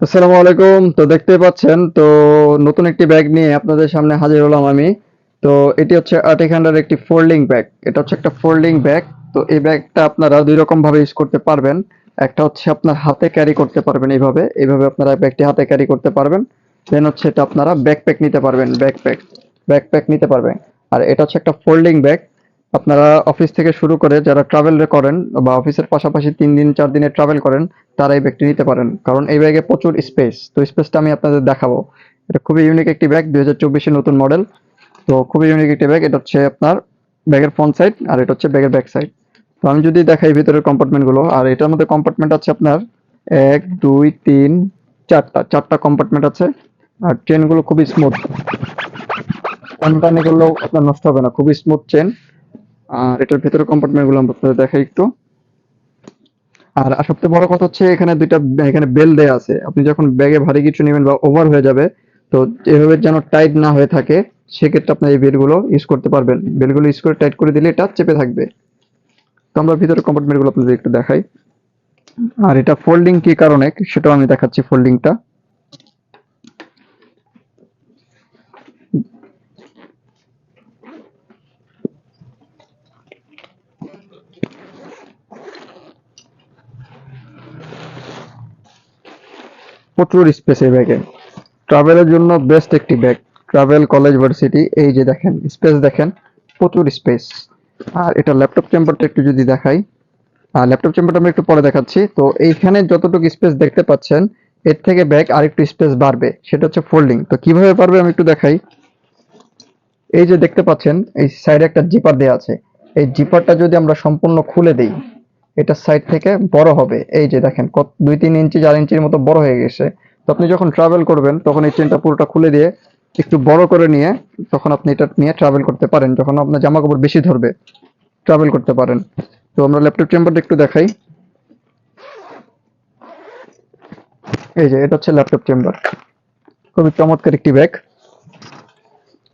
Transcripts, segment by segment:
আসসালামু আলাইকুম। তো দেখতে পাচ্ছেন, তো নতুন একটি ব্যাগ নিয়ে আপনাদের সামনে হাজির হলাম আমি। তো এটি হচ্ছে আর্টিক হ্যান্ডার একটি ফোল্ডিং ব্যাগ এটা হচ্ছে একটা ফোল্ডিং ব্যাগ তো এই ব্যাগটা আপনারা দুই রকম ভাবে ইউজ করতে পারবেন। একটা হচ্ছে আপনার হাতে ক্যারি করতে পারবেন এইভাবে। এইভাবে আপনারা ব্যাগটি হাতে ক্যারি করতে পারবেন। দেন হচ্ছে এটা আপনারা ব্যাকপ্যাক নিতে পারবেন ব্যাকপ্যাক ব্যাকপ্যাক নিতে পারবেন। আর এটা হচ্ছে একটা ফোল্ডিং ব্যাগ আপনারা অফিস থেকে শুরু করে যারা ট্রাভেল করেন বা অফিসের পাশাপাশি তিন দিন, চার দিনে ট্রাভেল করেন, তারা এই ব্যাগটি নিতে পারেন। কারণ এই ব্যাগে প্রচুর স্পেস তো স্পেসটা আমি আপনাদের দেখাবো। এটা খুবই ইউনিক একটি ব্যাগ দুই হাজার চব্বিশের নতুন মডেল তো খুবই ইউনিক একটি ব্যাগ এটা হচ্ছে আপনার ব্যাগের ফ্রন্ট সাইড আর এটা হচ্ছে ব্যাগের ব্যাক সাইড তো আমি যদি দেখাই ভিতরের কম্পার্টমেন্টগুলো, আর এটার মধ্যে কম্পার্টমেন্ট আছে আপনার এক, দুই, তিন, চারটা। চারটা কম্পার্টমেন্ট আছে। আর চেনগুলো খুবই স্মুথ টানটানি করলেও আপনার নষ্ট হবে না। খুবই স্মুথ চেন আর এটার ভেতরের কম্পার্টমেন্টগুলো আমরা আপনাদের দেখাই একটু। আর সবচেয়ে বড় কথা হচ্ছে এখানে দুইটা, এখানে বেল দেয়া আছে। আপনি যখন ব্যাগে ভারী কিছু নেবেন বা ওভার হয়ে যাবে, তো এভাবে যেন টাইট না হয়ে থাকে, সেক্ষেত্রে আপনার এই বেলগুলো ইউজ করতে পারবেন। বেলগুলো ইউজ করে টাইট করে দিলে এটা চেপে থাকবে। তো আমরা ভিতরের কম্পার্টমেন্টগুলো আপনাদের একটু দেখাই। আর এটা ফোল্ডিং কি কারণে? সেটাও আমি দেখাচ্ছি ফোল্ডিংটা প্রচুর স্পেস এই ব্যাগে ট্রাভেলের জন্য বেস্ট একটি ব্যাগ ট্রাভেল কলেজ ভার্সিটি এই যে দেখেন স্পেস দেখেন, প্রচুর স্পেস আর এটা ল্যাপটপ চেম্বারটা একটু যদি দেখাই, আর ল্যাপটপ চেম্বারটা আমি একটু পরে দেখাচ্ছি। তো এইখানে যতটুকু স্পেস দেখতে পাচ্ছেন, এর থেকে ব্যাগ আরেকটু স্পেস বাড়বে, সেটা হচ্ছে ফোল্ডিং তো কীভাবে পারবে আমি একটু দেখাই। এই যে দেখতে পাচ্ছেন, এই সাইডে একটা জিপার দেওয়া আছে। এই জিপারটা যদি আমরা সম্পূর্ণ খুলে দেই এটা সাইড থেকে বড় হবে। এই যে দেখেন, কত, দুই তিন ইঞ্চি চার ইঞ্চির মতো বড় হয়ে গেছে। তো আপনি যখন ট্রাভেল করবেন, তখন এই চেনটা পুরোটা খুলে দিয়ে একটু বড় করে নিয়ে, তখন আপনি এটা নিয়ে ট্রাভেল করতে পারেন। যখন আপনার জামা কাপড় বেশি ধরবে ট্রাভেল করতে পারেন। তো আমরা ল্যাপটপ চেম্বারটা একটু দেখাই। এই যে, এটা হচ্ছে ল্যাপটপ চেম্বার খুবই চমৎকার একটি ব্যাগ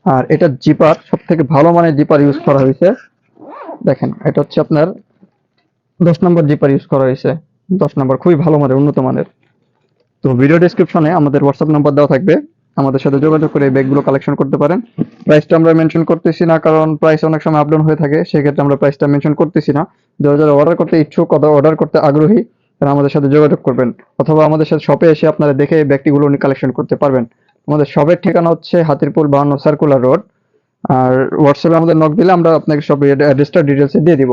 আর এটা জিপার সব থেকে ভালো মানের জিপার ইউজ করা হয়েছে। দেখেন, এটা হচ্ছে আপনার দশ নম্বর জিপার ইউজ করা হয়েছে। দশ নম্বর খুবই ভালো মানের, উন্নত মানের। তো ভিডিও ডেসক্রিপশনে আমাদের হোয়াটসঅ্যাপ নাম্বার দেওয়া থাকবে। আমাদের সাথে যোগাযোগ করে ব্যাগগুলো কালেকশন করতে পারেন। প্রাইসটা আমরা মেনশন করতেছি না, কারণ প্রাইস অনেক সময় আপডাউন হয়ে থাকে। সেক্ষেত্রে আমরা প্রাইসটা মেনশন করতেছি না। যারা যারা অর্ডার করতে ইচ্ছুক, অথবা অর্ডার করতে আগ্রহী, তারা আমাদের সাথে যোগাযোগ করবেন। অথবা আমাদের সাথে শপে এসে আপনারা দেখে এই ব্যাগটিগুলো কালেকশন করতে পারবেন। আমাদের শপের ঠিকানা হচ্ছে হাতিরপুল বাহান্ন সার্কুলার রোড আর হোয়াটসঅ্যাপে আমাদের নক দিলে আমরা আপনাকে সব অ্যাড্রেসটা ডিটেলসে দিয়ে দিব।